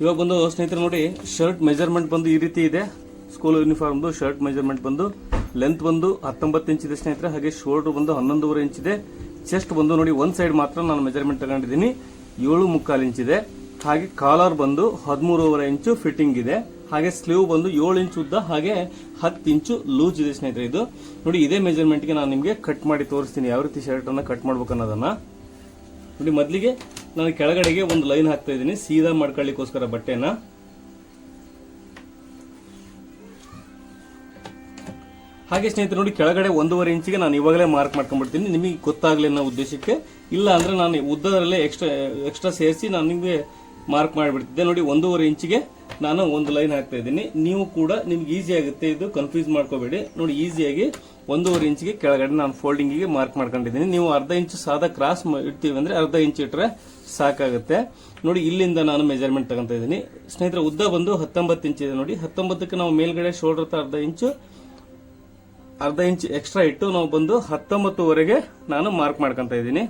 ಇವಾಗ ಬಂದು ಸ್ನೇಹಿತರೆ ನೋಡಿ ಶರ್ಟ್ ಮೆಜರ್ಮೆಂಟ್ ಬಂದು ಈ ರೀತಿ ಇದೆ. ಸ್ಕೂಲ್ ಯೂನಿಫಾರ್ಮ್ದು ಶರ್ಟ್ ಮೆಜರ್ಮೆಂಟ್ ಬಂದು ಲೆಂತ್ ಬಂದು ಹತ್ತೊಂಬತ್ತು ಇಂಚ್ ಇದೆ ಸ್ನೇಹಿತರೆ, ಹಾಗೆ ಶೋಲ್ಡರ್ ಬಂದು ಹನ್ನೊಂದೂವರೆ ಇಂಚ್ ಇದೆ. ಚೆಸ್ಟ್ ಬಂದು ನೋಡಿ ಒಂದು ಸೈಡ್ ಮಾತ್ರ ನಾನು ಮೆಜರ್ಮೆಂಟ್ ತಗೊಂಡಿದ್ದೀನಿ. ಏಳು ಮುಕ್ಕಾಲು ಇಂಚ್ ಇದೆ. ಹಾಗೆ ಕಾಲರ್ ಬಂದು ಹದಿಮೂರುವರೆ ಇಂಚು ಫಿಟ್ಟಿಂಗ್ ಇದೆ. ಹಾಗೆ ಸ್ಲೀವ್ ಬಂದು ಏಳು ಇಂಚ್ ಉದ್ದ, ಹಾಗೆ ಹತ್ತು ಇಂಚು ಲೂಸ್ ಇದೆ ಸ್ನೇಹಿತರೆ ಇದು. ನೋಡಿ, ಇದೇ ಮೆಜರ್ಮೆಂಟ್ಗೆ ನಾನು ನಿಮಗೆ ಕಟ್ ಮಾಡಿ ತೋರಿಸ್ತೀನಿ. ಯಾವ ರೀತಿ ಶರ್ಟ್ ಅನ್ನ ಕಟ್ ಮಾಡ್ಬೇಕು ಅನ್ನೋದನ್ನ. ನೋಡಿ, ಮೊದಲಿಗೆ ನಾನು ಕೆಳಗಡೆಗೆ ಒಂದು ಲೈನ್ ಹಾಕ್ತಾ ಇದ್ದೀನಿ. ಸೀದಾ ಮಾಡ್ಕೊಳ್ಳಿಕ್ಕೋಸ್ಕರ ಬಟ್ಟೆನ. ಹಾಗೆ ಸ್ನೇಹಿತರೆ, ನೋಡಿ ಕೆಳಗಡೆ ಒಂದೂವರೆ ಇಂಚಿಗೆ ನಾನು ಇವಾಗಲೇ ಮಾರ್ಕ್ ಮಾಡ್ಕೊಂಡ್ಬಿಡ್ತೀನಿ. ನಿಮಗೆ ಗೊತ್ತಾಗಲಿ ಅನ್ನೋ ಉದ್ದೇಶಕ್ಕೆ. ಇಲ್ಲ ಅಂದ್ರೆ ನಾನು ಉದ್ದದರಲ್ಲೇ ಎಕ್ಸ್ಟ್ರಾ ಎಕ್ಸ್ಟ್ರಾ ಸೇರಿಸಿ ನಾನು ನಿಮಗೆ ಮಾರ್ಕ್ ಮಾಡಿಬಿಡ್ತಿದ್ದೆ. ನೋಡಿ ಒಂದೂವರೆ ಇಂಚಿಗೆ ನಾನು ಒಂದು ಲೈನ್ ಹಾಕ್ತಾ ಇದ್ದೀನಿ. ನೀವು ಕೂಡ ನಿಮ್ಗೆ ಈಸಿ ಆಗುತ್ತೆ. ಇದು ಕನ್ಫ್ಯೂಸ್ ಮಾಡ್ಕೋಬೇಡಿ. ನೋಡಿ ಈಸಿಯಾಗಿ ಒಂದೂವರೆ ಇಂಚಿಗೆ ಕೆಳಗಡೆ ನಾನು ಫೋಲ್ಡಿಂಗಿಗೆ ಮಾರ್ಕ್ ಮಾಡ್ಕೊಂಡಿದ್ದೀನಿ. ನೀವು ಅರ್ಧ ಇಂಚು ಸಾದಾ ಕ್ರಾಸ್ ಇಡ್ತೀವಿ ಅಂದ್ರೆ ಅರ್ಧ ಇಂಚ್ ಇಟ್ಟರೆ ಸಾಕಾಗುತ್ತೆ. ನೋಡಿ, ಇಲ್ಲಿಂದ ನಾನು ಮೆಜರ್ಮೆಂಟ್ ತಗೊಂತ ಇದ್ದೀನಿ. ಸ್ನೇಹಿತರೆ, ಉದ್ದ ಬಂದು ಹತ್ತೊಂಬತ್ತು ಇಂಚ್ ಇದೆ ನೋಡಿ. ಹತ್ತೊಂಬತ್ತಕ್ಕೆ ನಾವು ಮೇಲ್ಗಡೆ ಶೋಲ್ಡರ್ ತ ಅರ್ಧ ಇಂಚು, ಅರ್ಧ ಇಂಚ್ ಎಕ್ಸ್ಟ್ರಾ ಇಟ್ಟು ನಾವು ಬಂದು ಹತ್ತೊಂಬತ್ತುವರೆಗೆ ನಾನು ಮಾರ್ಕ್ ಮಾಡ್ಕೊಂತ ಇದ್ದೀನಿ.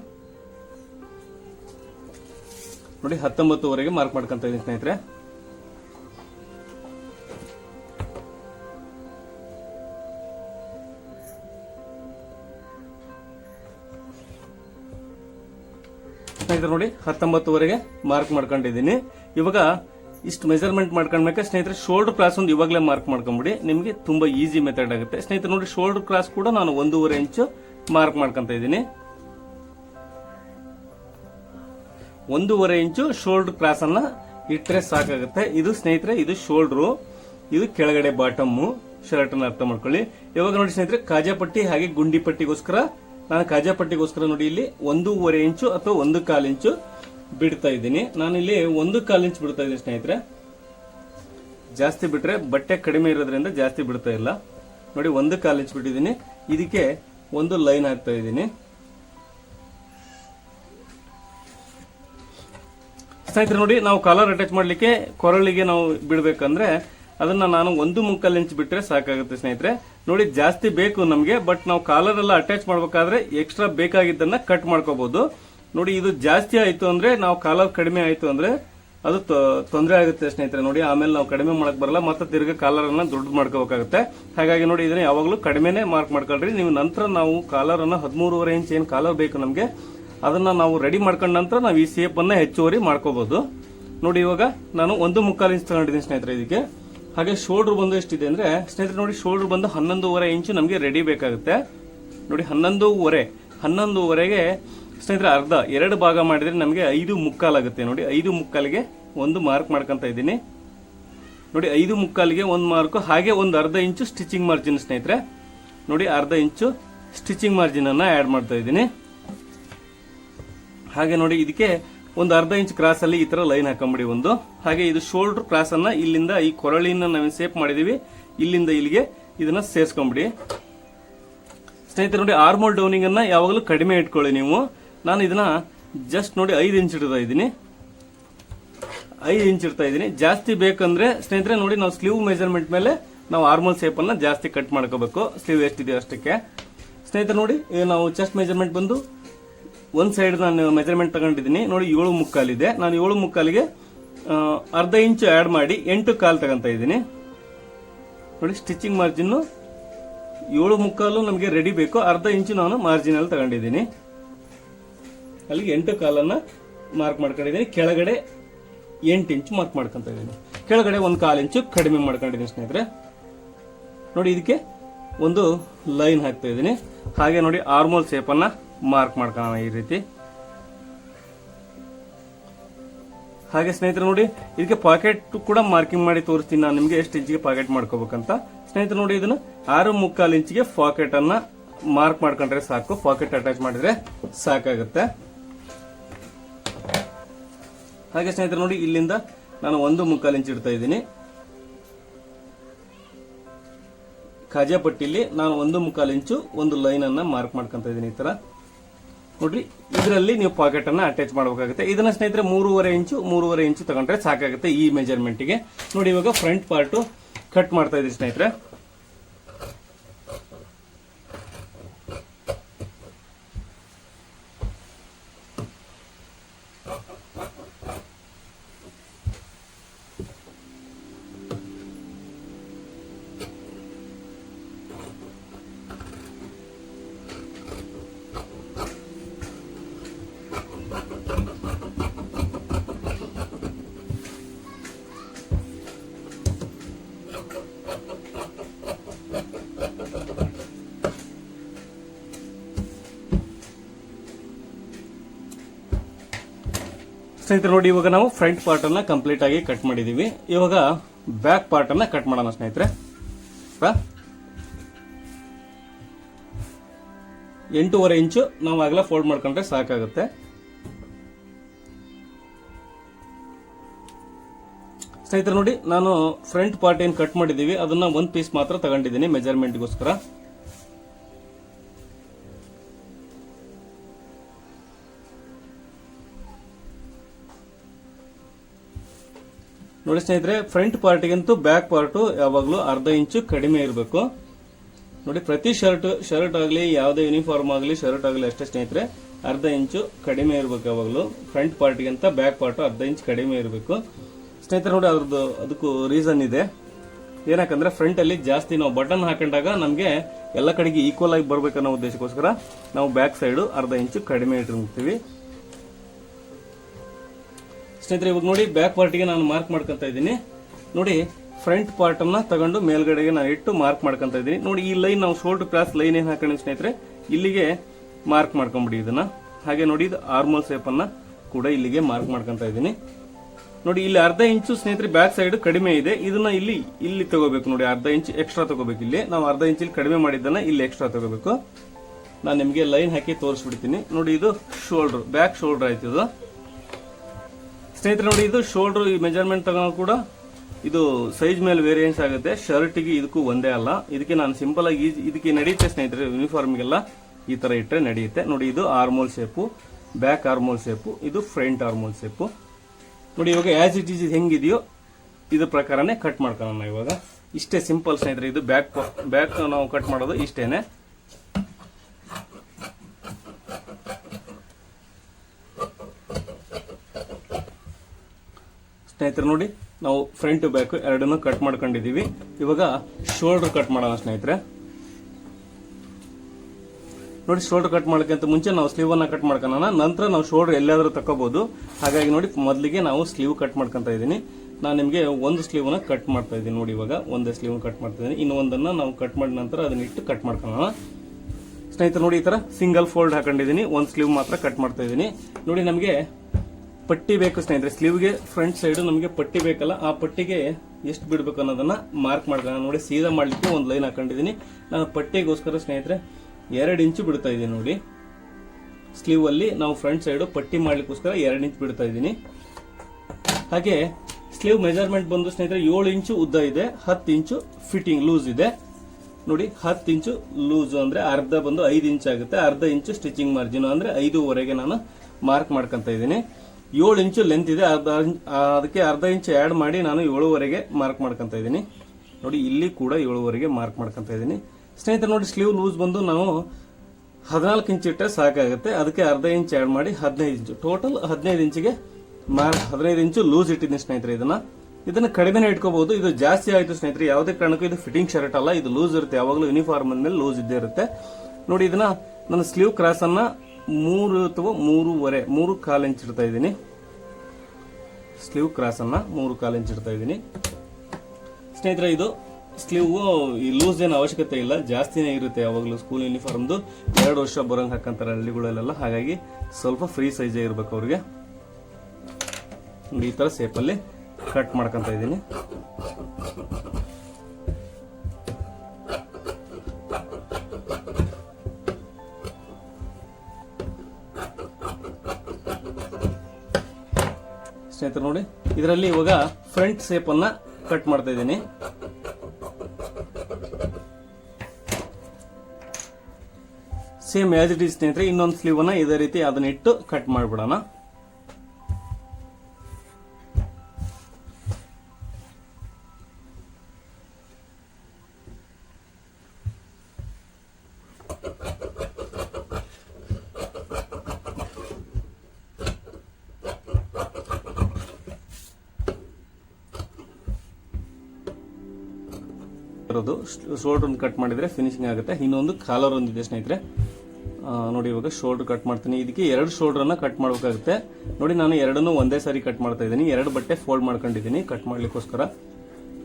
ನೋಡಿ, ಹತ್ತೊಂಬತ್ತುವರೆಗೆ ಮಾರ್ಕ್ ಮಾಡ್ಕೊಂತ ಇದ್ದೀನಿ ಸ್ನೇಹಿತರೆ. ಸ್ನೇಹಿತರೆ ನೋಡಿ, ಹತ್ತೊಂಬತ್ತುವರೆಗೆ ಮಾರ್ಕ್ ಮಾಡ್ಕೊಂಡಿದ್ದೀನಿ. ಇವಾಗ ಇಷ್ಟು ಮೆಜರ್ಮೆಂಟ್ ಮಾಡ್ಕೊಂಡ್ಮೇಲೆ ಸ್ನೇಹಿತರೆ ಶೋಲ್ಡರ್ ಕ್ರಾಸ್ ಒಂದು ಇವಾಗಲೇ ಮಾರ್ಕ್ ಮಾಡ್ಕೊಂಬಿಡಿ. ನಿಮಗೆ ತುಂಬಾ ಈಸಿ ಮೆಥಡ್ ಆಗುತ್ತೆ. ಸ್ನೇಹಿತರು ನೋಡಿ ಶೋಲ್ಡರ್ ಕ್ರಾಸ್ ಕೂಡ ನಾನು ಒಂದೂವರೆ ಇಂಚು ಮಾರ್ಕ್ ಮಾಡ್ಕೊಂತ ಇದ್ದೀನಿ. ಒಂದೂವರೆ ಇಂಚು ಶೋಲ್ಡರ್ ಕ್ರಾಸ್ ಅನ್ನ ಇಟ್ಟರೆ ಸಾಕಾಗುತ್ತೆ. ಇದು ಸ್ನೇಹಿತರೆ, ಇದು ಶೋಲ್ಡ್ರು ಇದು ಕೆಳಗಡೆ ಬಾಟಮ್ಮು ಶರ್ಟ್ ಅನ್ನ ಅರ್ಥ ಮಾಡ್ಕೊಳ್ಳಿ. ಇವಾಗ ನೋಡಿ ಸ್ನೇಹಿತರೆ, ಕಾಜಾಪಟ್ಟಿ ಹಾಗೆ ಗುಂಡಿ ಪಟ್ಟಿಗೋಸ್ಕರ ನಾನು ಕಾಜಾಪಟ್ಟಿಗೋಸ್ಕರ ನೋಡಿ, ಇಲ್ಲಿ ಒಂದೂವರೆ ಇಂಚು ಅಥವಾ ಒಂದು ಕಾಲು ಇಂಚು ಬಿಡ್ತಾ ಇದ್ದೀನಿ. ನಾನಿಲ್ಲಿ ಒಂದು ಕಾಲು ಇಂಚು ಬಿಡ್ತಾ ಇದ್ದೀನಿ ಸ್ನೇಹಿತರೆ. ಜಾಸ್ತಿ ಬಿಟ್ರೆ ಬಟ್ಟೆ ಕಡಿಮೆ ಇರೋದ್ರಿಂದ ಜಾಸ್ತಿ ಬಿಡ್ತಾ ಇಲ್ಲ. ನೋಡಿ, ಒಂದು ಕಾಲು ಇಂಚು ಬಿಟ್ಟಿದ್ದೀನಿ. ಇದಕ್ಕೆ ಒಂದು ಲೈನ್ ಹಾಕ್ತಾ ಇದ್ದೀನಿ. ಸ್ನೇಹಿತರೆ, ನೋಡಿ, ನಾವು ಕಾಲರ್ ಅಟ್ಯಾಚ್ ಮಾಡಲಿಕ್ಕೆ ಕೊರಳಿಗೆ ನಾವು ಬಿಡ್ಬೇಕಂದ್ರೆ ಅದನ್ನ ನಾನು ಒಂದು ಮುಕ್ಕಾಲು ಇಂಚ್ ಬಿಟ್ರೆ ಸಾಕಾಗುತ್ತೆ ಸ್ನೇಹಿತರೆ. ನೋಡಿ, ಜಾಸ್ತಿ ಬೇಕು ನಮಗೆ, ಬಟ್ ನಾವು ಕಾಲರ್ ಎಲ್ಲ ಅಟ್ಯಾಚ್ ಮಾಡ್ಬೇಕಾದ್ರೆ ಎಕ್ಸ್ಟ್ರಾ ಬೇಕಾಗಿದ್ದನ್ನ ಕಟ್ ಮಾಡ್ಕೋಬಹುದು ನೋಡಿ, ಇದು ಜಾಸ್ತಿ ಆಯ್ತು ಅಂದ್ರೆ ನಾವು ಕಾಲರ್ ಕಡಿಮೆ ಆಯ್ತು ಅಂದ್ರೆ ಅದು ತೊಂದರೆ ಆಗುತ್ತೆ ಸ್ನೇಹಿತರೆ. ನೋಡಿ, ಆಮೇಲೆ ನಾವು ಕಡಿಮೆ ಮಾಡಕ್ ಬರಲ್ಲ, ಮತ್ತೆ ತಿರ್ಗಿ ಕಾಲರ್ ಅನ್ನ ದೊಡ್ಡ ಮಾಡ್ಕೋಬೇಕಾಗುತ್ತೆ. ಹಾಗಾಗಿ ನೋಡಿ, ಇದನ್ನ ಯಾವಾಗಲೂ ಕಡಿಮೆನೆ ಮಾರ್ಕ್ ಮಾಡ್ಕೊಳ್ರಿ. ನೀವು ನಂತರ ನಾವು ಕಾಲರ್ ಅನ್ನ ಹದಿಮೂರುವರೆ ಇಂಚ್ ಏನ್ ಕಾಲರ್ ಬೇಕು ನಮಗೆ, ಅದನ್ನ ನಾವು ರೆಡಿ ಮಾಡ್ಕೊಂಡ ನಂತರ ನಾವು ಈ ಸೇಪ್ ಅನ್ನ ಹೆಚ್ಚುವರಿ ಮಾಡ್ಕೋಬಹುದು ನೋಡಿ, ಇವಾಗ ನಾನು ಒಂದು ಮುಕ್ಕಾಲು ಇಂಚ್ ತಗೊಂಡಿದ್ದೀನಿ ಸ್ನೇಹಿತರೆ ಇದಕ್ಕೆ. ಹಾಗೆ ಶೋಲ್ಡರ್ ಬಂದು ಎಷ್ಟಿದೆ ಅಂದ್ರೆ, ಸ್ನೇಹಿತರೆ ನೋಡಿ ಶೋಲ್ಡರ್ ಬಂದು ಹನ್ನೊಂದೂವರೆ ಇಂಚು ನಮಗೆ ರೆಡಿ ಬೇಕಾಗುತ್ತೆ. ನೋಡಿ ಹನ್ನೊಂದೂವರೆ, ಹನ್ನೊಂದೂವರೆಗೆ ಸ್ನೇಹಿತರೆ ಅರ್ಧ, ಎರಡು ಭಾಗ ಮಾಡಿದ್ರೆ ನಮಗೆ ಐದು ಮುಕ್ಕಾಲಾಗುತ್ತೆ ನೋಡಿ ಐದು ಮುಕ್ಕಾಲಿಗೆ ಒಂದು ಮಾರ್ಕ್ ಮಾಡ್ಕೊಂತ ಇದ್ದೀನಿ. ನೋಡಿ ಐದು ಮುಕ್ಕಾಲಿಗೆ ಒಂದು ಮಾರ್ಕ್ ಹಾಗೆ ಒಂದು ಅರ್ಧ ಇಂಚು ಸ್ಟಿಚಿಂಗ್ ಮಾರ್ಜಿನ್ ಸ್ನೇಹಿತರೆ. ನೋಡಿ ಅರ್ಧ ಇಂಚು ಸ್ಟಿಚಿಂಗ್ ಮಾರ್ಜಿನ್ ಆ್ಯಡ್ ಮಾಡ್ತಾ ಇದ್ದೀನಿ. ಹಾಗೆ ನೋಡಿ ಇದಕ್ಕೆ ಒಂದು ಅರ್ಧ ಇಂಚ್ ಕ್ರಾಸ್ ಅಲ್ಲಿ ಈ ತರ ಲೈನ್ ಹಾಕೊಂಬಿಡಿ ಒಂದು. ಹಾಗೆ ಇದು ಶೋಲ್ಡರ್ ಕ್ರಾಸ್ ಅನ್ನ ಇಲ್ಲಿಂದ ಈ ಕೊರಳಿನ ನಾವು ಸೇಪ್ ಮಾಡಿದೀವಿ. ಇಲ್ಲಿಂದ ಇಲ್ಲಿಗೆ ಇದನ್ನ ಸೇರಿಸ್ಕೊಂಬಿಡಿ. ಸ್ನೇಹಿತರೆ ನೋಡಿ ಆರ್ಮೋಲ್ ಡೌನಿಂಗ್ ಅನ್ನ ಯಾವಾಗಲೂ ಕಡಿಮೆ ಇಟ್ಕೊಳ್ಳಿ ನೀವು. ನಾನು ಇದನ್ನ ಜಸ್ಟ್ ನೋಡಿ ಐದು ಇಂಚ್ ಇಡ್ತಾ ಇದ್ದೀನಿ. ಐದು ಇಂಚ್ ಇಡ್ತಾ ಇದ್ದೀನಿ. ಜಾಸ್ತಿ ಬೇಕಂದ್ರೆ, ಸ್ನೇಹಿತರೆ ನೋಡಿ, ನಾವು ಸ್ಲೀವ್ ಮೆಜರ್ಮೆಂಟ್ ಮೇಲೆ ನಾವು ಆರ್ಮೋಲ್ ಸೇಪ್ ಅನ್ನ ಜಾಸ್ತಿ ಕಟ್ ಮಾಡ್ಕೋಬೇಕು. ಸ್ಲೀವ್ ಎಷ್ಟಿದೆಯೋ ಅಷ್ಟಕ್ಕೆ. ಸ್ನೇಹಿತರೆ ನೋಡಿ ನಾವು ಚೆಸ್ಟ್ ಮೆಜರ್ಮೆಂಟ್ ಬಂದು ಒಂದ್ ಸೈಡ್ ನಾನು ಮೆಜರ್ಮೆಂಟ್ ತಗೊಂಡಿದ್ದೀನಿ. ನೋಡಿ, ಏಳು ಮುಕ್ಕಾಲಿದೆ ನಾನು ಏಳು ಮುಕ್ಕಾಲಿಗೆ ಅರ್ಧ ಇಂಚು ಆಡ್ ಮಾಡಿ ಎಂಟು ಕಾಲು ತಗೊಂತ ಇದ್ದೀನಿ. ನೋಡಿ ಸ್ಟಿಚಿಂಗ್ ಮಾರ್ಜಿನ್ ಏಳು ಮುಕ್ಕಾಲು ನಮಗೆ ರೆಡಿ ಬೇಕು. ಅರ್ಧ ಇಂಚು ನಾನು ಮಾರ್ಜಿನ್ ಅಲ್ಲಿ ತಗೊಂಡಿದ್ದೀನಿ. ಅಲ್ಲಿಗೆ ಎಂಟು ಕಾಲನ್ನು ಮಾರ್ಕ್ ಮಾಡ್ಕೊಂಡಿದ್ದೀನಿ. ಕೆಳಗಡೆ ಎಂಟು ಇಂಚು ಮಾರ್ಕ್ ಮಾಡ್ಕೊಂತ ಇದ್ದೀನಿ. ಕೆಳಗಡೆ ಒಂದು ಕಾಲು ಇಂಚು ಕಡಿಮೆ ಮಾಡ್ಕೊಂಡಿದ್ದೀನಿ ಸ್ನೇಹಿತರೆ. ನೋಡಿ, ಇದಕ್ಕೆ ಒಂದು ಲೈನ್ ಹಾಕ್ತಾ ಇದ್ದೀನಿ. ಹಾಗೆ ನೋಡಿ ಆರ್ಮೋಲ್ ಶೇಪನ್ನು ಮಾರ್ಕ್ ಮಾಡ್ಕೊಳ್ಳೋಣ ಈ ರೀತಿ. ಹಾಗೆ ಸ್ನೇಹಿತರು ನೋಡಿ, ಇದಕ್ಕೆ ಪಾಕೆಟ್ ಕೂಡ ಮಾರ್ಕಿಂಗ್ ಮಾಡಿ ತೋರಿಸ್ತೀನಿ ನಾನು ನಿಮಗೆ ಎಷ್ಟು ಇಂಚಿಗೆ ಪಾಕೆಟ್ ಮಾಡ್ಕೋಬೇಕಂತ. ಸ್ನೇಹಿತರು ನೋಡಿ ಇದನ್ನ ಆರು ಮುಕ್ಕಾಲು ಇಂಚಿಗೆ ಪಾಕೆಟ್ ಅನ್ನ ಮಾರ್ಕ್ ಮಾಡ್ಕೊಂಡ್ರೆ ಸಾಕು. ಪಾಕೆಟ್ ಅಟ್ಯಾಚ್ ಮಾಡಿದ್ರೆ ಸಾಕಾಗುತ್ತೆ. ಹಾಗೆ ಸ್ನೇಹಿತರು ನೋಡಿ, ಇಲ್ಲಿಂದ ನಾನು ಒಂದು ಮುಕ್ಕಾಲು ಇಂಚ್ ಇಡ್ತಾ ಇದ್ದೀನಿ. ಖಾಜಾಪಟ್ಟಿಲಿ ನಾನು ಒಂದು ಮುಕ್ಕಾಲು ಇಂಚು ಒಂದು ಲೈನ್ ಅನ್ನ ಮಾರ್ಕ್ ಮಾಡ್ಕೊಂತ ಇದ್ದೀನಿ ಈ ತರ. ನೋಡ್ರಿ, ಇದರಲ್ಲಿ ನೀವು ಪಾಕೆಟ್ ಅನ್ನ ಅಟ್ಯಾಚ್ ಮಾಡಬೇಕಾಗುತ್ತೆ. ಇದನ್ನ ಸ್ನೇಹಿತರೆ, ಮೂರುವರೆ ಇಂಚು ಮೂರುವರೆ ಇಂಚು ತಗೊಂಡ್ರೆ ಸಾಕಾಗುತ್ತೆ ಈ ಮೆಜರ್ಮೆಂಟ್ಗೆ. ನೋಡಿ ಇವಾಗ ಫ್ರಂಟ್ ಪಾರ್ಟ್ ಕಟ್ ಮಾಡ್ತಾ ಇದ್ದೀವಿ ಸ್ನೇಹಿತರೆ. ಸ್ನೇಹಿತರೆ ನೋಡಿ, ಇವಾಗ ನಾವು ಫ್ರಂಟ್ ಪಾರ್ಟ್ ಅನ್ನ ಕಂಪ್ಲೀಟ್ ಆಗಿ ಕಟ್ ಮಾಡಿದೀವಿ. ಇವಾಗ ಬ್ಯಾಕ್ ಪಾರ್ಟ್ ಅನ್ನ ಕಟ್ ಮಾಡೋಣ ಸ್ನೇಹಿತರೆ. ಎಂಟೂವರೆ ಇಂಚು ನಾವು ಆಗಲೇ ಫೋಲ್ಡ್ ಮಾಡ್ಕೊಂಡ್ರೆ ಸಾಕಾಗುತ್ತೆ. ಸ್ನೇಹಿತರೆ ನೋಡಿ, ನಾನು ಫ್ರಂಟ್ ಪಾರ್ಟ್ ಏನ್ ಕಟ್ ಮಾಡಿದೀವಿ, ಅದನ್ನ ಒಂದು ಪೀಸ್ ಮಾತ್ರ ತಗೊಂಡಿದ್ದೀನಿ ಮೆಜರ್ಮೆಂಟ್ಗೋಸ್ಕರ ನೋಡಿ ಸ್ನೇಹಿತರೆ ಫ್ರಂಟ್ ಪಾರ್ಟಿಗಂತೂ ಬ್ಯಾಕ್ ಪಾರ್ಟು ಯಾವಾಗಲೂ ಅರ್ಧ ಇಂಚು ಕಡಿಮೆ ಇರಬೇಕು. ನೋಡಿ, ಪ್ರತಿ ಶರ್ಟ್ ಶರ್ಟ್ ಆಗಲಿ, ಯಾವುದೇ ಯೂನಿಫಾರ್ಮ್ ಆಗಲಿ ಶರ್ಟ್ ಆಗಲಿ ಅಷ್ಟೇ ಸ್ನೇಹಿತರೆ, ಅರ್ಧ ಇಂಚು ಕಡಿಮೆ ಇರಬೇಕು ಯಾವಾಗಲೂ. ಫ್ರಂಟ್ ಪಾರ್ಟಿಗಿಂತ ಬ್ಯಾಕ್ ಪಾರ್ಟು ಅರ್ಧ ಇಂಚು ಕಡಿಮೆ ಇರಬೇಕು. ಸ್ನೇಹಿತರೆ, ನೋಡಿ ಅದ್ರದ್ದು, ಅದಕ್ಕೂ ರೀಸನ್ ಇದೆ. ಏನಕ್ಕಂದ್ರೆ ಫ್ರಂಟ್ ಅಲ್ಲಿ ಜಾಸ್ತಿ ನಾವು ಬಟನ್ ಹಾಕೊಂಡಾಗ ನಮಗೆ ಎಲ್ಲ ಕಡೆಗೆ ಈಕ್ವಲ್ ಆಗಿ ಬರಬೇಕನ್ನೋ ಉದ್ದೇಶಕ್ಕೋಸ್ಕರ ನಾವು ಬ್ಯಾಕ್ ಸೈಡು ಅರ್ಧ ಇಂಚು ಕಡಿಮೆ ಇಟ್ಟಿರ್ತೀವಿ ಸ್ನೇಹಿತರೆ, ಇವಾಗ ನೋಡಿ ಬ್ಯಾಕ್ ಪಾರ್ಟಿಗೆ ನಾನು ಮಾರ್ಕ್ ಮಾಡ್ಕೊಂತ ಇದ್ದೀನಿ. ನೋಡಿ ಫ್ರಂಟ್ ಪಾರ್ಟ್ ಅನ್ನ ತಗೊಂಡು ಮೇಲ್ಗಡೆಗೆ ನಾನು ಇಟ್ಟು ಮಾರ್ಕ್ ಮಾಡ್ಕೊಂತ ಇದ್ದೀನಿ. ನೋಡಿ, ಈ ಲೈನ್ ನಾವು ಶೋಲ್ಡರ್ ಕ್ಲಾಸ್ ಲೈನ್ ಏನು ಹಾಕೊಂಡಿವಿ ಸ್ನೇಹಿತರೆ? ಇಲ್ಲಿಗೆ ಮಾರ್ಕ್ ಮಾಡ್ಕೊಂಬಿಡಿ ಇದನ್ನ. ಹಾಗೆ ನೋಡಿ, ಇದು ಆರ್ಮಲ್ ಶೇಪನ್ನು ಕೂಡ ಇಲ್ಲಿಗೆ ಮಾರ್ಕ್ ಮಾಡ್ಕೊಂತ ಇದ್ದೀನಿ. ನೋಡಿ, ಇಲ್ಲಿ ಅರ್ಧ ಇಂಚು ಸ್ನೇಹಿತರೆ ಬ್ಯಾಕ್ ಸೈಡ್ ಕಡಿಮೆ ಇದೆ. ಇದನ್ನ ಇಲ್ಲಿ ಇಲ್ಲಿ ತಗೋಬೇಕು ನೋಡಿ, ಅರ್ಧ ಇಂಚ್ ಎಕ್ಸ್ಟ್ರಾ ತಗೋಬೇಕು ಇಲ್ಲಿ. ನಾವು ಅರ್ಧ ಇಂಚಲ್ಲಿ ಕಡಿಮೆ ಮಾಡಿದ್ದನ್ನ ಇಲ್ಲಿ ಎಕ್ಸ್ಟ್ರಾ ತಗೋಬೇಕು. ನಾನು ನಿಮಗೆ ಲೈನ್ ಹಾಕಿ ತೋರಿಸ್ಬಿಡ್ತೀನಿ. ನೋಡಿ, ಇದು ಶೋಲ್ಡರ್ ಬ್ಯಾಕ್ ಶೋಲ್ಡ್ರ್ ಆಯ್ತು ಇದು. ಸ್ನೇಹಿತರೆ ನೋಡಿ, ಇದು ಶೋಲ್ಡರ್ ಈ ಮೆಜರ್ಮೆಂಟ್ ತಗೊಂಡು ಕೂಡ ಇದು ಸೈಜ್ ಮೇಲೆ ವೇರಿಯನ್ಸ್ ಆಗುತ್ತೆ. ಶರ್ಟ್ಗೆ ಇದಕ್ಕೂ ಒಂದೇ ಅಲ್ಲ. ಇದಕ್ಕೆ ನಾನು ಸಿಂಪಲ್ ಆಗಿ ಇದಕ್ಕೆ ನಡೆಯುತ್ತೆ ಸ್ನೇಹಿತರೆ ಯೂನಿಫಾರ್ಮ್ಗೆಲ್ಲ ಈ ತರ ಇಟ್ಟರೆ ನಡೆಯುತ್ತೆ. ನೋಡಿ, ಇದು armhole shape back armhole shape ಇದು ಫ್ರಂಟ್ ಆರ್ಮೋಲ್ ಶೇಪು ನೋಡಿ, ಇವಾಗ ಆಸ್ ಇಟ್ ಈಸ್ ಹೆಂಗಿದೆಯೋ ಇದ್ರ ಪ್ರಕಾರನೇ ಕಟ್ ಮಾಡ್ಕೊಳ್ಳೋಣ ಇವಾಗ. ಇಷ್ಟೇ ಸಿಂಪಲ್ ಸ್ನೇಹಿತರೆ, ಇದು ಬ್ಯಾಕ್ ಬ್ಯಾಕ್ ನಾವು ಕಟ್ ಮಾಡೋದು ಇಷ್ಟೇನೆ. ಸ್ನೇಹಿತರೆ ನೋಡಿ, ನಾವು ಫ್ರಂಟ್ ಬ್ಯಾಕ್ ಎರಡನ್ನು ಕಟ್ ಮಾಡ್ಕೊಂಡಿದ್ದೀವಿ. ಇವಾಗ ಶೋಲ್ಡರ್ ಕಟ್ ಮಾಡೋಣ ಸ್ನೇಹಿತರೆ. ನೋಡಿ ಶೋಲ್ಡರ್ ಕಟ್ ಮಾಡೋಕ್ಕಿಂತ ಮುಂಚೆ ನಾವು ಸ್ಲೀವ್ ಅನ್ನ ಕಟ್ ಮಾಡ್ಕೊಳ್ಳೋಣ. ನಂತರ ನಾವು ಶೋಲ್ಡರ್ ಎಲ್ಲಾದ್ರೂ ತಗೋಬಹುದು ಹಾಗಾಗಿ ನೋಡಿ, ಮೊದಲಿಗೆ ನಾವು ಸ್ಲೀವ್ ಕಟ್ ಮಾಡ್ಕೊಂತ ಇದ್ದೀನಿ. ನಾನು ನಿಮಗೆ ಒಂದು ಸ್ಲೀವ್ ಅನ್ನ ಕಟ್ ಮಾಡ್ತಾ ಇದ್ದೀನಿ ನೋಡಿ ಇವಾಗ. ಒಂದೇ ಸ್ಲೀವ್ ಕಟ್ ಮಾಡ್ತಾ ಇದ್ದೀನಿ. ಇನ್ನು ಒಂದನ್ನ ನಾವು ಕಟ್ ಮಾಡಿದ ನಂತರ ಅದನ್ನ ಇಟ್ಟು ಕಟ್ ಮಾಡ್ಕೊಳ್ಳೋಣ. ಸ್ನೇಹಿತರೆ ನೋಡಿ, ಈ ತರ ಸಿಂಗಲ್ ಫೋಲ್ಡ್ ಹಾಕೊಂಡಿದ್ದೀನಿ. ಒಂದು ಸ್ಲೀವ್ ಮಾತ್ರ ಕಟ್ ಮಾಡ್ತಾ ಇದ್ದೀನಿ. ನೋಡಿ, ನಮಗೆ ಪಟ್ಟಿ ಬೇಕು ಸ್ನೇಹಿತರೆ. ಸ್ಲೀವ್ಗೆ ಫ್ರಂಟ್ ಸೈಡ್ ನಮಗೆ ಪಟ್ಟಿ ಬೇಕಲ್ಲ, ಆ ಪಟ್ಟಿಗೆ ಎಷ್ಟು ಬಿಡ್ಬೇಕು ಅನ್ನೋದನ್ನ ಮಾರ್ಕ್ ಮಾಡ್ಕೊಳ್ಳೋಣ. ನೋಡಿ, ಸೀದಾ ಮಾಡಲಿಕ್ಕೆ ಒಂದು ಲೈನ್ ಹಾಕೊಂಡಿದ್ದೀನಿ ನಾನು ಪಟ್ಟಿಗೋಸ್ಕರ ಸ್ನೇಹಿತರೆ, ಎರಡು ಇಂಚು ಬಿಡ್ತಾ ಇದ್ದೀನಿ ನೋಡಿ. ಸ್ಲೀವ್ ಅಲ್ಲಿ ನಾವು ಫ್ರಂಟ್ ಸೈಡ್ ಪಟ್ಟಿ ಮಾಡ್ಲಿಕ್ಕೋಸ್ಕರ ಎರಡು ಇಂಚ್ ಬಿಡ್ತಾ ಇದ್ದೀನಿ. ಹಾಗೆ ಸ್ಲೀವ್ ಮೆಜರ್ಮೆಂಟ್ ಬಂದು ಸ್ನೇಹಿತರೆ, ಏಳು ಇಂಚು ಉದ್ದ ಇದೆ, ಹತ್ತು ಇಂಚು ಫಿಟ್ಟಿಂಗ್ ಲೂಸ್ ಇದೆ. ನೋಡಿ, ಹತ್ತು ಇಂಚು ಲೂಸು ಅಂದ್ರೆ ಅರ್ಧ ಬಂದು ಐದು ಇಂಚ್ ಆಗುತ್ತೆ. ಅರ್ಧ ಇಂಚು ಸ್ಟಿಚಿಂಗ್ ಮಾರ್ಜಿನ್ ಅಂದ್ರೆ ಐದೂವರೆಗೆ ನಾನು ಮಾರ್ಕ್ ಮಾಡ್ಕೊಂತ ಇದ್ದೀನಿ. ಏಳು ಇಂಚು ಲೆಂತ್ ಇದೆ. ಅರ್ಧ ಅದಕ್ಕೆ ಅರ್ಧ ಇಂಚ್ ಆ್ಯಡ್ ಮಾಡಿ ನಾನು ಏಳುವರೆಗೆ ಮಾರ್ಕ್ ಮಾಡ್ಕೊಂತ ಇದ್ದೀನಿ. ನೋಡಿ, ಇಲ್ಲಿ ಕೂಡ ಏಳುವರೆಗೆ ಮಾರ್ಕ್ ಮಾಡ್ಕೊಂತ ಇದ್ದೀನಿ. ಸ್ನೇಹಿತರೆ, ನೋಡಿ ಸ್ಲೀವ್ ಲೂಸ್ ಬಂದು ನಾವು ಹದಿನಾಲ್ಕು ಇಂಚ್ ಇಟ್ಟರೆ ಸಾಕಾಗುತ್ತೆ. ಅದಕ್ಕೆ ಅರ್ಧ ಇಂಚ್ ಆ್ಯಡ್ ಮಾಡಿ ಹದಿನೈದು ಇಂಚು. ಟೋಟಲ್ ಹದಿನೈದು ಇಂಚಿಗೆ ಮಾರ್ ಹದಿನೈದು ಇಂಚು ಲೂಸ್ ಇಟ್ಟಿದ್ದೀನಿ ಸ್ನೇಹಿತರೆ ಇದನ್ನು. ಇದನ್ನು ಕಡಿಮೆನೇ ಇಟ್ಕೋಬಹುದು. ಇದು ಜಾಸ್ತಿ ಆಯಿತು ಸ್ನೇಹಿತರೆ. ಯಾವುದೇ ಕಾರಣಕ್ಕೂ ಇದು ಫಿಟ್ಟಿಂಗ್ ಶರ್ಟ್ ಅಲ್ಲ. ಇದು ಲೂಸ್ ಇರುತ್ತೆ. ಯಾವಾಗಲೂ ಯೂನಿಫಾರ್ಮ್ ಮೇಲೆ ಲೂಸ್ ಇದ್ದೇ ಇರುತ್ತೆ. ನೋಡಿ, ಇದನ್ನ ನನ್ನ ಸ್ಲೀವ್ ಕ್ರಾಸ್ ಅನ್ನ ಮೂರು ಅಥವಾ ಮೂರುವರೆ, ಮೂರು ಕಾಲು ಇಂಚ್ ಇಡ್ತಾ ಇದ್ದೀನಿ. ಸ್ಲೀವ್ ಕ್ರಾಸ್ ಅನ್ನ ಮೂರು ಕಾಲು ಇಂಚ್ ಇಡ್ತಾ ಇದ್ದೀನಿ. ಸ್ನೇಹಿತರೆ, ಇದು ಸ್ಲೀವ್ ಈ ಲೂಸ್ ಏನು ಅವಶ್ಯಕತೆ ಇಲ್ಲ, ಜಾಸ್ತಿನೇ ಇರುತ್ತೆ ಯಾವಾಗಲೂ ಸ್ಕೂಲ್ ಯೂನಿಫಾರ್ಮ್ದು ಎರಡು ವರ್ಷ ಬರೋಂಗೆ ಹಾಕಂತಾರೆ ಹಳ್ಳಿಗಳಲ್ಲೆಲ್ಲ. ಹಾಗಾಗಿ ಸ್ವಲ್ಪ ಫ್ರೀ ಸೈಜೇ ಇರಬೇಕು ಅವ್ರಿಗೆ. ಈ ಥರ ಸೇಪಲ್ಲಿ ಕಟ್ ಮಾಡ್ಕೊತ ಇದ್ದೀನಿ. ಸ್ನೇಹಿತರೆ ನೋಡಿ, ಇದರಲ್ಲಿ ಇವಾಗ ಫ್ರಂಟ್ ಸೇಪ್ ಅನ್ನ ಕಟ್ ಮಾಡ್ತಾ ಇದ್ದೀನಿ. ಸೇಮ್ ಇಟ್ ಈಸ್ ಸ್ನೇಹಿತರೆ, ಇನ್ನೊಂದು ಸ್ಲೀವ್ ಅನ್ನ ಇದೇ ರೀತಿ ಅದನ್ನ ಇಟ್ಟು ಕಟ್ ಮಾಡ್ಬಿಡೋಣ. ಶೋಲ್ಡರ್ ಕಟ್ ಮಾಡಿದ್ರೆ ಫಿನಿಶಿಂಗ್ ಆಗುತ್ತೆ. ಇನ್ನೊಂದು ಕಾಲರ್ ಒಂದಿದೆ ಸ್ನೇಹಿತರೆ. ನೋಡಿ ಇವಾಗ ಶೋಲ್ಡರ್ ಕಟ್ ಮಾಡ್ತೀನಿ. ಇದಕ್ಕೆ ಎರಡು ಶೋಲ್ಡರ್ ಅನ್ನ ಕಟ್ ಮಾಡಬೇಕಾಗುತ್ತೆ. ನೋಡಿ ನಾನು ಎರಡನ್ನೂ ಒಂದೇ ಸಾರಿ ಕಟ್ ಮಾಡ್ತಾ ಇದ್ದೀನಿ. ಎರಡು ಬಟ್ಟೆ ಫೋಲ್ಡ್ ಮಾಡ್ಕೊಂಡಿದ್ದೀನಿ ಕಟ್ ಮಾಡ್ಲಿಕ್ಕೋಸ್ಕರ.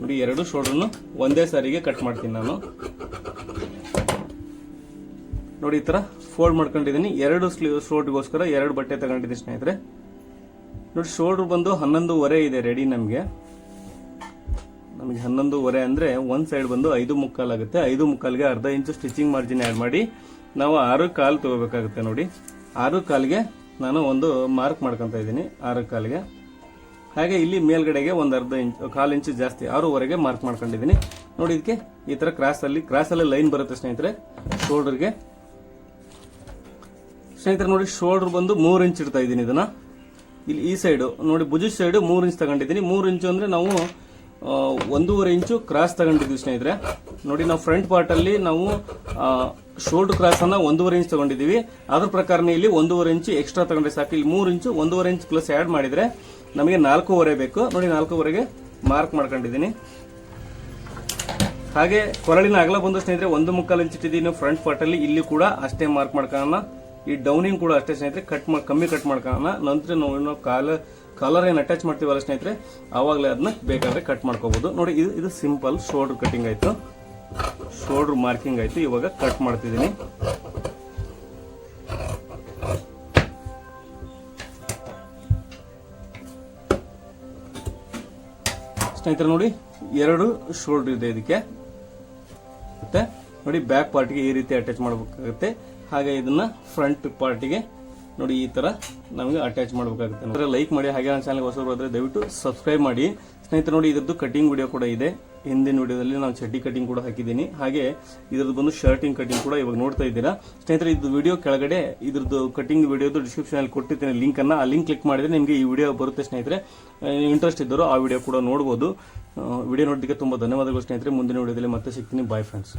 ನೋಡಿ ಎರಡು ಶೋಲ್ಡ್ರನ್ನು ಒಂದೇ ಸಾರಿಗೆ ಕಟ್ ಮಾಡ್ತೀನಿ ನಾನು. ನೋಡಿ ಈ ತರ ಫೋಲ್ಡ್ ಮಾಡ್ಕೊಂಡಿದ್ದೀನಿ. ಎರಡು ಸ್ಲೀವ್ ಶೋಲ್ಡ್ಗೋಸ್ಕರ ಎರಡು ಬಟ್ಟೆ ತಗೊಂಡಿದ್ದೀನಿ ಸ್ನೇಹಿತರೆ. ನೋಡಿ ಶೋಲ್ಡರ್ ಬಂದು ಹನ್ನೊಂದುವರೆ ಇದೆ ರೆಡಿ ನಮಗೆ. ನಮಗೆ ಹನ್ನೊಂದುವರೆ ಅಂದರೆ ಒಂದು ಸೈಡ್ ಬಂದು ಐದು ಮುಕ್ಕಾಲು ಆಗುತ್ತೆ. ಐದು ಮುಕ್ಕಾಲಿಗೆ ಅರ್ಧ ಇಂಚು ಸ್ಟಿಚಿಂಗ್ ಮಾರ್ಜಿನ್ ಆ್ಯಡ್ ಮಾಡಿ ನಾವು ಆರು ಕಾಲು ತಗೋಬೇಕಾಗುತ್ತೆ ನೋಡಿ. ಆರು ಕಾಲಿಗೆ ನಾನು ಒಂದು ಮಾರ್ಕ್ ಮಾಡ್ಕೊತಾ ಇದ್ದೀನಿ ಆರು ಕಾಲಿಗೆ. ಹಾಗೆ ಇಲ್ಲಿ ಮೇಲ್ಗಡೆಗೆ ಒಂದು ಅರ್ಧ ಇಂಚ್, ಕಾಲು ಇಂಚು ಜಾಸ್ತಿ ಆರೂವರೆಗೆ ಮಾರ್ಕ್ ಮಾಡ್ಕೊಂಡಿದ್ದೀನಿ. ನೋಡಿ ಇದಕ್ಕೆ ಈ ಥರ ಕ್ರಾಸಲ್ಲಿ ಕ್ರಾಸಲ್ಲಿ ಲೈನ್ ಬರುತ್ತೆ ಸ್ನೇಹಿತರೆ. ಶೋಲ್ಡರ್ಗೆ ಸ್ನೇಹಿತರೆ ನೋಡಿ ಶೋಲ್ಡರ್ ಬಂದು ಮೂರು ಇಂಚ್ ಇಡ್ತಾ ಇದ್ದೀನಿ ಇದನ್ನ. ಇಲ್ಲಿ ಈ ಸೈಡು ನೋಡಿ ಭುಜ ಸೈಡು ಮೂರು ಇಂಚ್ ತಗೊಂಡಿದ್ದೀನಿ. ಮೂರು ಇಂಚು ಅಂದ್ರೆ ನಾವು ಒಂದೂವರೆ ಇಂಚು ಕ್ರಾಸ್ ತಗೊಂಡಿದ್ವಿ ಸ್ನೇಹಿತರೆ. ನೋಡಿ, ನಾವು ಫ್ರಂಟ್ ಪಾರ್ಟ್ ಅಲ್ಲಿ ನಾವು ಶೋಲ್ಡರ್ ಕ್ರಾಸ್ ಅನ್ನ ಒಂದೂವರೆ ಇಂಚ್ ತಗೊಂಡಿದ್ದೀವಿ. ಅದ್ರ ಪ್ರಕಾರನೇ ಇಲ್ಲಿ ಒಂದೂವರೆ ಇಂಚು ಎಕ್ಸ್ಟ್ರಾ ತಗೊಂಡ್ರೆ ಸಾಕು. ಇಲ್ಲಿ ಮೂರು ಇಂಚು, ಒಂದೂವರೆ ಇಂಚ್ ಪ್ಲಸ್ ಆ್ಯಡ್ ಮಾಡಿದ್ರೆ ನಮಗೆ ನಾಲ್ಕೂವರೆ ಬೇಕು. ನೋಡಿ, ನಾಲ್ಕೂವರೆಗೆ ಮಾರ್ಕ್ ಮಾಡ್ಕೊಂಡಿದ್ದೀನಿ. ಹಾಗೆ ಕೊರಳಿನ ಅಗಲ ಬಂದು ಸ್ನೇಹಿತರೆ, ಒಂದು ಮುಕ್ಕಾಲು ಇಂಚ್ ಇಟ್ಟಿದ್ದೀನಿ ಫ್ರಂಟ್ ಪಾರ್ಟ್ ಅಲ್ಲಿ. ಇಲ್ಲಿ ಕೂಡ ಅಷ್ಟೇ ಮಾರ್ಕ್ ಮಾಡ್ಕೊಳ್ಳೋಣ. ಈ ಡೌನಿಂಗ್ ಕೂಡ ಅಷ್ಟೇ ಸ್ನೇಹಿತರೆ ಕಟ್ ಮಾಡಿ ಕಮ್ಮಿ ಕಟ್ ಮಾಡ್ಕೊಳ್ಳೋಣ. ನಂತರ ನಾವು ಕಾಲ ಕಾಲರ್ ಏನು ಅಟ್ಯಾಚ್ ಮಾಡ್ತೀವಲ್ಲ ಸ್ನೇಹಿತರೆ, ಆವಾಗಲೇ ಅದನ್ನ ಬೇಕಾದ್ರೆ ಕಟ್ ಮಾಡ್ಕೋಬಹುದು ನೋಡಿ, ಇದು ಇದು ಸಿಂಪಲ್ ಶೋಲ್ಡರ್ ಕಟಿಂಗ್ ಆಯ್ತು. ಶೋಲ್ಡರ್ ಮಾರ್ಕಿಂಗ್ ಆಯ್ತು. ಇವಾಗ ಕಟ್ ಮಾಡ್ತಿದ್ದೀನಿ. ಸ್ನೇಹಿತರೆ, ನೋಡಿ, ಎರಡು ಶೋಲ್ಡರ್ ಇದೆ ಇದಕ್ಕೆ. ಮತ್ತೆ, ನೋಡಿ ಬ್ಯಾಕ್ ಪಾರ್ಟ್ಗೆ ಈ ರೀತಿ ಅಟ್ಯಾಚ್ ಮಾಡಬೇಕಾಗುತ್ತೆ. ಹಾಗೆ ಇದನ್ನ ಫ್ರಂಟ್ ಪಾರ್ಟಿಗೆ ನೋಡಿ, ಈ ತರ ನಮಗೆ ಅಟ್ಯಾಚ್ ಮಾಡಬೇಕಾಗುತ್ತೆ ಅಂದ್ರೆ ಲೈಕ್ ಮಾಡಿ ಹಾಗೆ ನನ್ನ ಚಾನಲ್ಗೆ ಹೊಸ ಬರೋದ್ರೆ ದಯವಿಟ್ಟು ಸಬ್ಸ್ಕ್ರೈಬ್ ಮಾಡಿ. ಸ್ನೇಹಿತರೆ ನೋಡಿ, ಇದ್ರದ್ದು ಕಟಿಂಗ್ ವಿಡಿಯೋ ಕೂಡ ಇದೆ. ಹಿಂದಿನ ವಿಡಿಯೋದಲ್ಲಿ ನಾನು ಚಡ್ಡಿ ಕಟಿಂಗ್ ಕೂಡ ಹಾಕಿದ್ದೀನಿ. ಹಾಗೆ ಇದ್ರದ್ದು ಬಂದು ಶರ್ಟಿಂಗ್ ಕಟಿಂಗ್ ಕೂಡ ಇವಾಗ ನೋಡ್ತಾ ಇದ್ದೀರಾ. ಸ್ನೇಹಿತರೆ ಇದು ವಿಡಿಯೋ ಕೆಳಗಡೆ ಇದ್ರದ್ದು ಕಟಿಂಗ್ ವಿಡಿಯೋದು ಡಿಸ್ಕ್ರಿಪ್ಷನ್ ಅಲ್ಲಿ ಕೊಟ್ಟಿದ್ದೀನಿ ಲಿಂಕ್ ಅನ್ನ. ಆ ಲಿಂಕ್ ಕ್ಲಿಕ್ ಮಾಡಿದ್ರೆ ನಿಮಗೆ ಈ ವಿಡಿಯೋ ಬರುತ್ತೆ ಸ್ನೇಹಿತರೆ. ಇಂಟ್ರೆಸ್ಟ್ ಇದ್ದರು ಆ ವಿಡಿಯೋ ಕೂಡ ನೋಡ್ಬೋದು. ವಿಡಿಯೋ ನೋಡೋದಕ್ಕೆ ತುಂಬ ಧನ್ಯವಾದಗಳು ಸ್ನೇಹಿತರೆ. ಮುಂದಿನ ವಿಡಿಯೋದಲ್ಲಿ ಮತ್ತೆ ಸಿಗ್ತೀನಿ. Bye friends